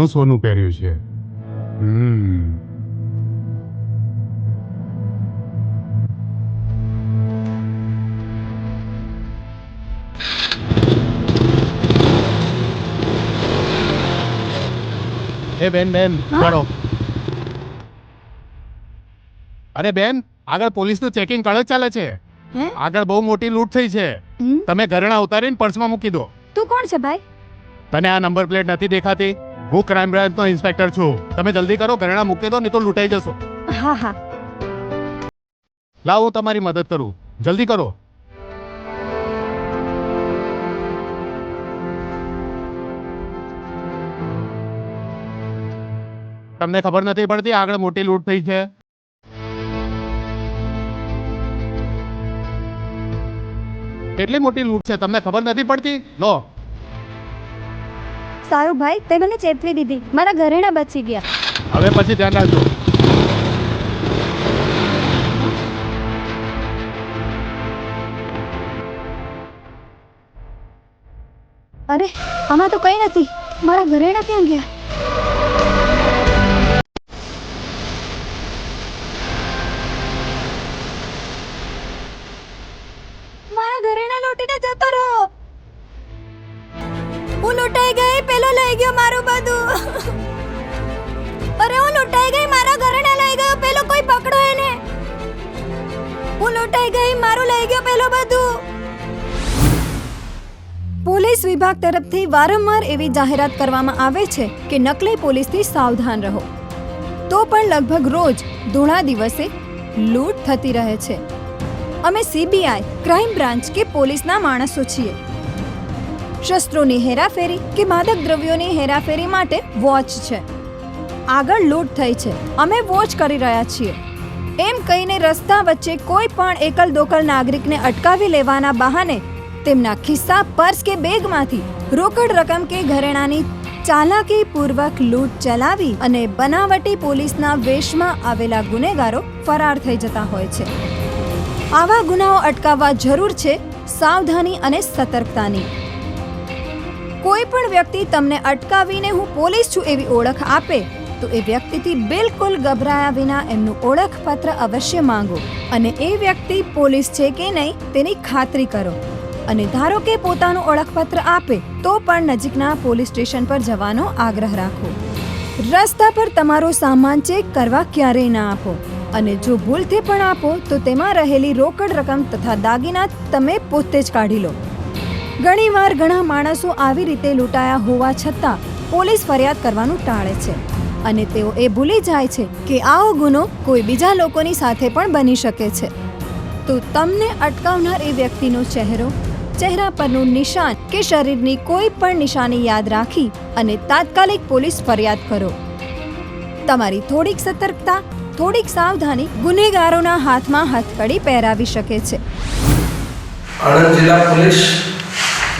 ઘણું સોનું પહેર્યું છે. હમ. એ બેન બેન હા? અરે બેન આગળ પોલીસનું ચેકિંગ કડક ચાલે છે. હે? આગળ બહુ મોટી લૂંટ થઈ છે. હમ? તમે ઘરેણા ઉતારીને પર્સમાં મૂકી દો. તું કોણ છે ભાઈ? તને આ નંબર પ્લેટ નથી દેખાતી? હું ક્રાઇમ બ્રાન્ચનો ઇન્સ્પેક્ટર છું. તમે જલ્દી કરો ઘરેણા મૂકી દો નહીં તો લૂંટાઈ જશો. હા હા. લાવો હું તમારી મદદ કરું. જલ્દી કરો. તમને ખબર નથી પડતી આગળ મોટી લૂંટ થઈ છે? કેટલી મોટી લૂંટ છે? તમને ખબર નથી પડતી? લો. સારું ભાઈ તે મને ચેતવી દીધી. મારા ઘરેણા બચી ગયા. હવે પછી ધ્યાન રાખજો. અરે આમાં તો કંઈ નથી. મારા ઘરેણા ક્યાં ગયા? મારા ઘરેણા લોટીને જતો રહ્યો હું લૂંટાઈ ગઈ, પેલો લઈ ગયો મારું બધું. અરે હું લૂંટાઈ ગઈ, મારા ઘરેણા લઈ ગયો, પેલો કોઈ પકડો એને. હું લૂંટાઈ ગઈ, મારું લઈ ગયો પેલો બધું. પોલીસ વિભાગ તરફથી વારંવાર એવી જાહેરાત કરવામાં આવે છે કે નકલી પોલીસથી સાવધાન રહો. તો પણ લગભગ રોજ ધૂણા દિવસે લૂંટ થતી રહે છે. અમે સીબીઆઈ ક્રાઇમ બ્રાન્ચ કે પોલીસના માણસો છીએ. શસ્ત્રોની હેરાફેરી કે માદક દ્રવ્યોની હેરાફેરી માટે વોચ છે. આગળ લૂંટ થઈ છે. અમે વોચ કરી રહ્યા છીએ. એમ કહીને રસ્તા વચ્ચે કોઈ પણ એકલ દોકલ નાગરિકને અટકાવી લેવાના બહાને તેમના ખિસ્સા, પર્સ કે બેગમાંથી રોકડ રકમ કે ઘરેણાની ચાલાકી પૂર્વક લૂંટ ચલાવી અને બનાવટી પોલીસના વેશમાં આવેલા ગુનેગારો ફરાર થઈ જતા હોય છે. આવા ગુનાઓ અટકાવવા જરૂર છે સાવધાની અને સતર્કતાની. કોઈ પણ વ્યક્તિ તમને અટકાવીને હું પોલીસ છું એવી ઓળખ આપે, તો એ વ્યક્તિથી બિલકુલ ગભરાયા વિના એમનું ઓળખપત્ર અવશ્ય માંગો. અને એ વ્યક્તિ પોલીસ છે કે નહીં, તેની ખાતરી કરો. અને ધારો કે પોતાનું ઓળખપત્ર આપે, તો પણ નજીકના પોલીસ સ્ટેશન પર જવાનો આગ્રહ રાખો. રસ્તા પર તમારો સામાન ચેક કરવા ક્યારેય ના આપો. અને જો ભૂલથી પણ આપો, તો તેમાં રહેલી રોકડ રકમ તથા દાગીના તમે પોતે જ કાઢી લો. ઘણીવાર ઘણા માણસો આવી રીતે લૂંટાયા હોવા છતાં પોલીસ ફરિયાદ કરવાનું ટાળે છે. અને તેઓ એ ભૂલી જાય છે કે આવો ગુનો કોઈ બીજા લોકોની સાથે પણ બની શકે છે. તો તમને અટકાવનાર એ વ્યક્તિનો ચહેરો, ચહેરા પરનું નિશાન કે શરીરની કોઈ પણ નિશાની યાદ રાખી અને તાત્કાલિક પોલીસ ફરિયાદ કરો. તમારી થોડીક સતર્કતા, થોડીક સાવધાની ગુનેગારોના હાથમાં હથકડી પહેરાવી શકે છે. આણંદ જિલ્લા પોલીસ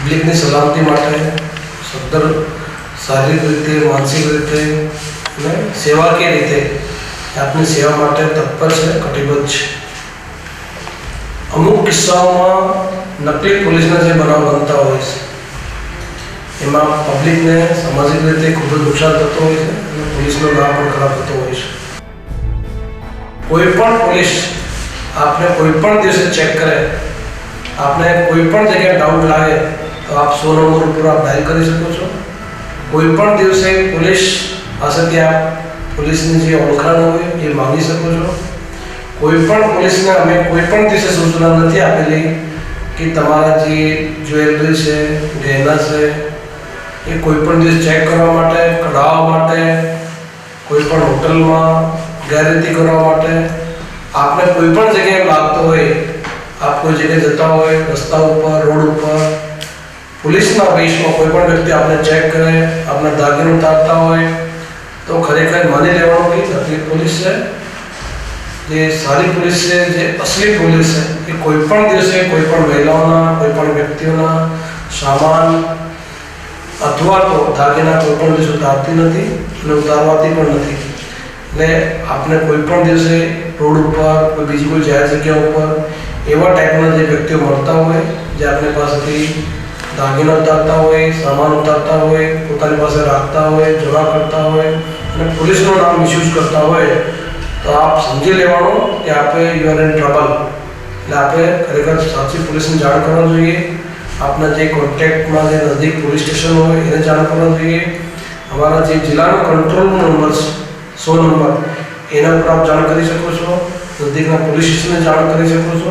પબ્લિકની સલામતી માટે સદ્ધર શારીરિક રીતે માનસિક રીતે અને સેવાકીય રીતે આપની સેવા માટે તત્પર છે કટિબદ્ધ છે અમુક કિસ્સાઓમાં નકલી પોલીસના જે બનાવ બનતા હોય છે એમાં પબ્લિકને સામાજિક રીતે ખૂબ જ નુકસાન થતું હોય છે અને પોલીસનો નામ પણ ખરાબ થતો હોય છે કોઈ પણ પોલીસ આપને કોઈ પણ દિવસે ચેક કરે આપને કોઈ પણ જગ્યાએ ડાઉટ લાગે તો આપ સો નંબર ઉપર આપ ડાયલ કરી શકો છો. કોઈ પણ દિવસે પોલીસ પાસેથી આપ પોલીસની જે ઓળખાણ હોય એ માંગી શકો છો. કોઈ પણ પોલીસને અમે કોઈ પણ દિવસે સૂચના નથી આપેલી કે તમારા જે જ્વેલરી છે, ગહેના છે, એ કોઈ પણ દિવસ ચેક કરવા માટે, કઢાવવા માટે, કોઈ પણ હોટલમાં ગેરરીતિ કરવા માટે આપને કોઈ પણ જગ્યાએ લાગતો હોય, આપ કોઈ જગ્યાએ જતા હોય, રસ્તા ઉપર, રોડ ઉપર પોલીસના વેશમાં કોઈ પણ વ્યક્તિ આપણે ચેક કરે આપણે દાગીનો ઉતારતા હોય, તો ખરેખર માની લેવાનું કે તકલીફ પોલીસ છે. જે સારી પોલીસ છે, જે અસલી પોલીસ છે, એ કોઈ પણ દિવસે કોઈ પણ મહિલાઓના, કોઈ પણ વ્યક્તિઓના સામાન અથવા તો દાગીના કોઈ પણ દિવસે ઉતારતી નથી અને ઉતારવાતી પણ નથી. એટલે આપણે કોઈ પણ દિવસે રોડ ઉપર, કોઈ બીજી કોઈ જાહેર જગ્યા ઉપર એવા ટાઈપના જે વ્યક્તિઓ મળતા હોય, જે આપણી પાસેથી દાગીના ઉતારતા હોય, સામાન ઉતારતા હોય, પોતાની પાસે રાખતા હોય, જમા કરતા હોય અને પોલીસનું નામ મિસયુઝ કરતા હોય, તો આપ સમજી લેવાનું કે આપણે યુ આર ઇન ટ્રબલ એટલે આપણે ખરેખર સાચી પોલીસને જાણ કરવા જોઈએ. આપના જે કોન્ટેક્ટમાં જે નજીક પોલીસ સ્ટેશન હોય, એને જાણ કરવા જોઈએ. અમારા જે જિલ્લાનો કંટ્રોલ નંબર સો નંબર એના પર આપ જાણ કરી શકો છો. નજીકના પોલીસ સ્ટેશનને જાણ કરી શકો છો.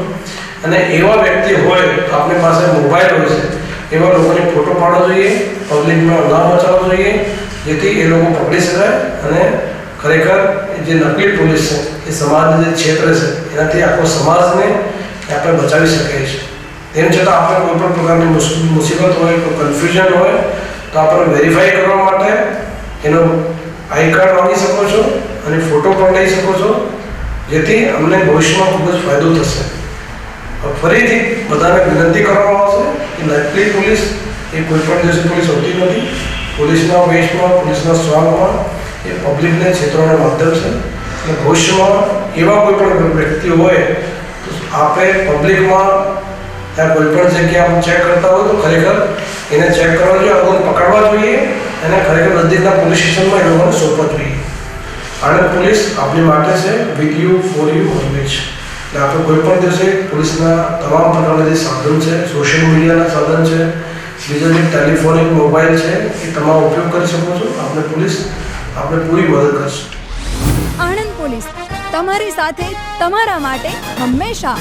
અને એવા વ્યક્તિ હોય, તો આપણી પાસે મોબાઈલ હોય છે. એવા લોકોને ફોટો પાડવો જોઈએ પબ્લિકમાં ના બચાવવો જોઈએ, જેથી એ લોકો પકડી શકાય અને ખરેખર જે નકલી પોલીસ છે, એ સમાજનું જે ક્ષેત્ર છે, એનાથી આખો સમાજને આપણે બચાવી શકીએ છીએ. તેમ છતાં આપણે કોઈ પણ પ્રકારની મુસ- મુસીબત હોય, કોઈ કન્ફ્યુઝન હોય, તો આપણે વેરીફાઈ કરવા માટે એનો આઈ કાર્ડ માગી શકો છો અને ફોટો પણ લઈ શકો છો, જેથી અમને ભવિષ્યમાં ખૂબ જ ફાયદો થશે. ફરીથી બધાને વિનંતી કરવામાં આવશે કે નકલી પોલીસ, એ કોઈ પણ દિવસે પોલીસ હોતી નથી. પોલીસના વેશમાં, પોલીસના સ્વાગમાં એ પબ્લિકને છેતરવાનું માધ્યમ છે. અને ભવિષ્યમાં એવા કોઈ પણ વ્યક્તિ હોય, તો આપણે પબ્લિકમાં ત્યાં કોઈ પણ જગ્યા ચેક કરતા હોય તો ખરેખર એને ચેક કરવા જોઈએ લોકોને પકડવા જોઈએ અને ખરેખર નજીકના પોલીસ સ્ટેશનમાં એ લોકોને સોંપવા જોઈએ. આણંદ પોલીસ આપણી માટે છે, with you, for you, always. એટલે આપણે કોઈ પણ દિવસે પોલીસના તમામ પ્રકારના જે સાધન છે સોશિયલ મીડિયાના સાધન છે, બીજા જે ટેલિફોનિક મોબાઈલ છે, એ તમામ ઉપયોગ કરી શકો છો. આપણે પોલીસ આપણે પૂરી મદદ કરશે. આણંદ પોલીસ, તમારી સાથે તમારા માટે હંમેશા.